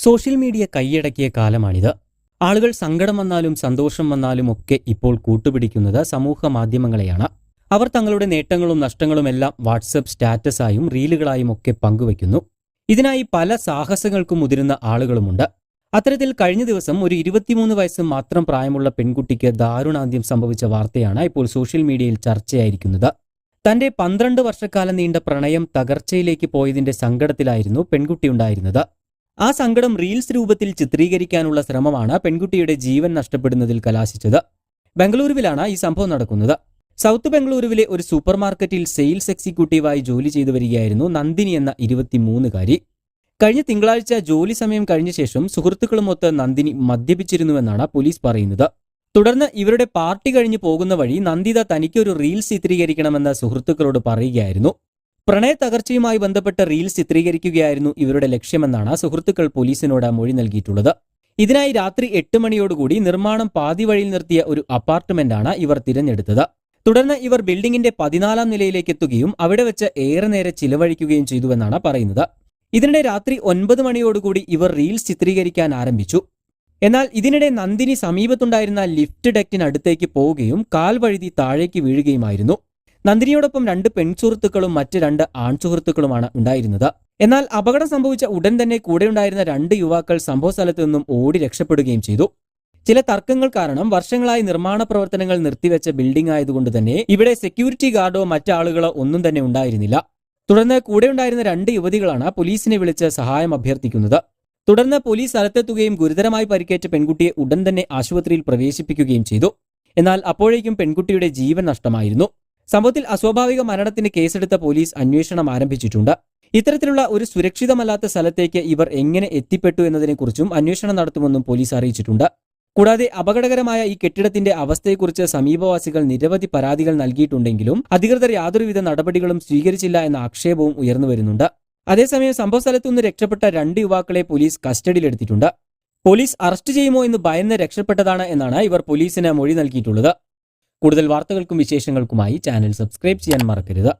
Social media കൈയടക്കിയ കാലമാണിത്. ആളുകൾ സങ്കടം വന്നാലും സന്തോഷം വന്നാലും ഒക്കെ ഇപ്പോൾ കൂട്ടുപിടിക്കുന്നത് സമൂഹ മാധ്യമങ്ങളെയാണ്. അവർ തങ്ങളുടെ നേട്ടങ്ങളും നഷ്ടങ്ങളുമെല്ലാം വാട്സപ്പ് സ്റ്റാറ്റസായും റീലുകളായും ഒക്കെ പങ്കുവയ്ക്കുന്നു. ഇതിനായി പല സാഹസങ്ങൾക്കും മുതിരുന്ന ആളുകളുമുണ്ട്. അത്തരത്തിൽ കഴിഞ്ഞ ദിവസം ഒരു ഇരുപത്തിമൂന്ന് വയസ്സ് മാത്രം പ്രായമുള്ള പെൺകുട്ടിക്ക് ദാരുണാന്ത്യം സംഭവിച്ച വാർത്തയാണ് ഇപ്പോൾ സോഷ്യൽ മീഡിയയിൽ ചർച്ചയായിരിക്കുന്നത്. തന്റെ പന്ത്രണ്ട് വർഷക്കാലം നീണ്ട പ്രണയം തകർച്ചയിലേക്ക് പോയതിന്റെ സങ്കടത്തിലായിരുന്നു പെൺകുട്ടി ഉണ്ടായിരുന്നത്. ആ സങ്കടം റീൽസ് രൂപത്തിൽ ചിത്രീകരിക്കാനുള്ള ശ്രമമാണ് പെൺകുട്ടിയുടെ ജീവൻ നഷ്ടപ്പെടുന്നതിൽ കലാശിച്ചത്. ബംഗളൂരുവിലാണ് ഈ സംഭവം നടക്കുന്നത്. സൗത്ത് ബംഗളൂരുവിലെ ഒരു സൂപ്പർ മാർക്കറ്റിൽ സെയിൽസ് എക്സിക്യൂട്ടീവായി ജോലി ചെയ്തു വരികയായിരുന്നു നന്ദിനി എന്ന ഇരുപത്തിമൂന്നുകാരി. കഴിഞ്ഞ തിങ്കളാഴ്ച ജോലി സമയം കഴിഞ്ഞ ശേഷം സുഹൃത്തുക്കളുമൊത്ത് നന്ദിനി മദ്യപിച്ചിരുന്നുവെന്നാണ് പോലീസ് പറയുന്നത്. തുടർന്ന് ഇവരുടെ പാർട്ടി കഴിഞ്ഞു പോകുന്ന വഴി നന്ദിത തനിക്കൊരു റീൽസ് ചിത്രീകരിക്കണമെന്ന് സുഹൃത്തുക്കളോട് പറയുകയായിരുന്നു. പ്രണയ തകർച്ചയുമായി ബന്ധപ്പെട്ട റീൽസ് ചിത്രീകരിക്കുകയായിരുന്നു ഇവരുടെ ലക്ഷ്യമെന്നാണ് സുഹൃത്തുക്കൾ പോലീസിനോട് മൊഴി നൽകിയിട്ടുള്ളത്. ഇതിനായി രാത്രി എട്ട് മണിയോടുകൂടി നിർമ്മാണം പാതി വഴിയിൽ നിർത്തിയ ഒരു അപ്പാർട്ട്മെന്റാണ് ഇവർ തിരഞ്ഞെടുത്തത്. തുടർന്ന് ഇവർ ബിൽഡിംഗിന്റെ പതിനാലാം നിലയിലേക്ക് എത്തുകയും അവിടെ വെച്ച് ഏറെ നേരെ ചിലവഴിക്കുകയും ചെയ്തുവെന്നാണ് പറയുന്നത്. ഇതിനിടെ രാത്രി ഒൻപത് മണിയോടുകൂടി ഇവർ റീൽസ് ചിത്രീകരിക്കാൻ ആരംഭിച്ചു. എന്നാൽ ഇതിനിടെ നന്ദിനി സമീപത്തുണ്ടായിരുന്ന ലിഫ്റ്റ് ഡെക്കിനടുത്തേക്ക് പോവുകയും കാൽ വഴുതി താഴേക്ക് വീഴുകയുമായിരുന്നു. നന്ദിനിയോടൊപ്പം രണ്ട് പെൺസുഹൃത്തുക്കളും മറ്റ് രണ്ട് ആൺസുഹൃത്തുക്കളുമാണ് ഉണ്ടായിരുന്നത്. എന്നാൽ അപകടം സംഭവിച്ച ഉടൻ തന്നെ കൂടെയുണ്ടായിരുന്ന രണ്ട് യുവാക്കൾ സംഭവ സ്ഥലത്തു നിന്നും ഓടി രക്ഷപ്പെടുകയും ചെയ്തു. ചില തർക്കങ്ങൾ കാരണം വർഷങ്ങളായി നിർമ്മാണ പ്രവർത്തനങ്ങൾ നിർത്തിവെച്ച ബിൽഡിംഗ് ആയതുകൊണ്ട് തന്നെ ഇവിടെ സെക്യൂരിറ്റി ഗാർഡോ മറ്റാളുകളോ ഒന്നും തന്നെ ഉണ്ടായിരുന്നില്ല. തുടർന്ന് കൂടെയുണ്ടായിരുന്ന രണ്ട് യുവതികളാണ് പോലീസിനെ വിളിച്ച് സഹായം അഭ്യർത്ഥിക്കുന്നത്. തുടർന്ന് പോലീസ് സ്ഥലത്തെത്തുകയും ഗുരുതരമായി പരിക്കേറ്റ പെൺകുട്ടിയെ ഉടൻ തന്നെ ആശുപത്രിയിൽ പ്രവേശിപ്പിക്കുകയും ചെയ്തു. എന്നാൽ അപ്പോഴേക്കും പെൺകുട്ടിയുടെ ജീവൻ നഷ്ടമായിരുന്നു. സംഭവത്തിൽ അസ്വാഭാവിക മരണത്തിന് കേസെടുത്ത പോലീസ് അന്വേഷണം ആരംഭിച്ചിട്ടുണ്ട്. ഇത്തരത്തിലുള്ള ഒരു സുരക്ഷിതമല്ലാത്ത സ്ഥലത്തേക്ക് ഇവർ എങ്ങനെ എത്തിപ്പെട്ടു എന്നതിനെക്കുറിച്ചും അന്വേഷണം നടത്തുമെന്നും പോലീസ് അറിയിച്ചിട്ടുണ്ട്. കൂടാതെ അപകടകരമായ ഈ കെട്ടിടത്തിന്റെ അവസ്ഥയെക്കുറിച്ച് സമീപവാസികൾ നിരവധി പരാതികൾ നൽകിയിട്ടുണ്ടെങ്കിലും അധികൃതർ യാതൊരുവിധ നടപടികളും സ്വീകരിച്ചില്ല എന്ന ആക്ഷേപവും ഉയർന്നു വരുന്നുണ്ട്. അതേസമയം സംഭവ സ്ഥലത്തുനിന്ന് രക്ഷപ്പെട്ട രണ്ട് യുവാക്കളെ പോലീസ് കസ്റ്റഡിയിലെടുത്തിട്ടുണ്ട്. പോലീസ് അറസ്റ്റ് ചെയ്യുമോ എന്ന് ഭയന്ന് രക്ഷപ്പെട്ടതാണ് എന്നാണ് ഇവർ പോലീസിന് മൊഴി നൽകിയിട്ടുള്ളത്. കൂടുതൽ വാർത്തകൾക്കും വിശേഷങ്ങൾക്കുമായി ചാനൽ സബ്സ്ക്രൈബ് ചെയ്യാൻ മറക്കരുത്.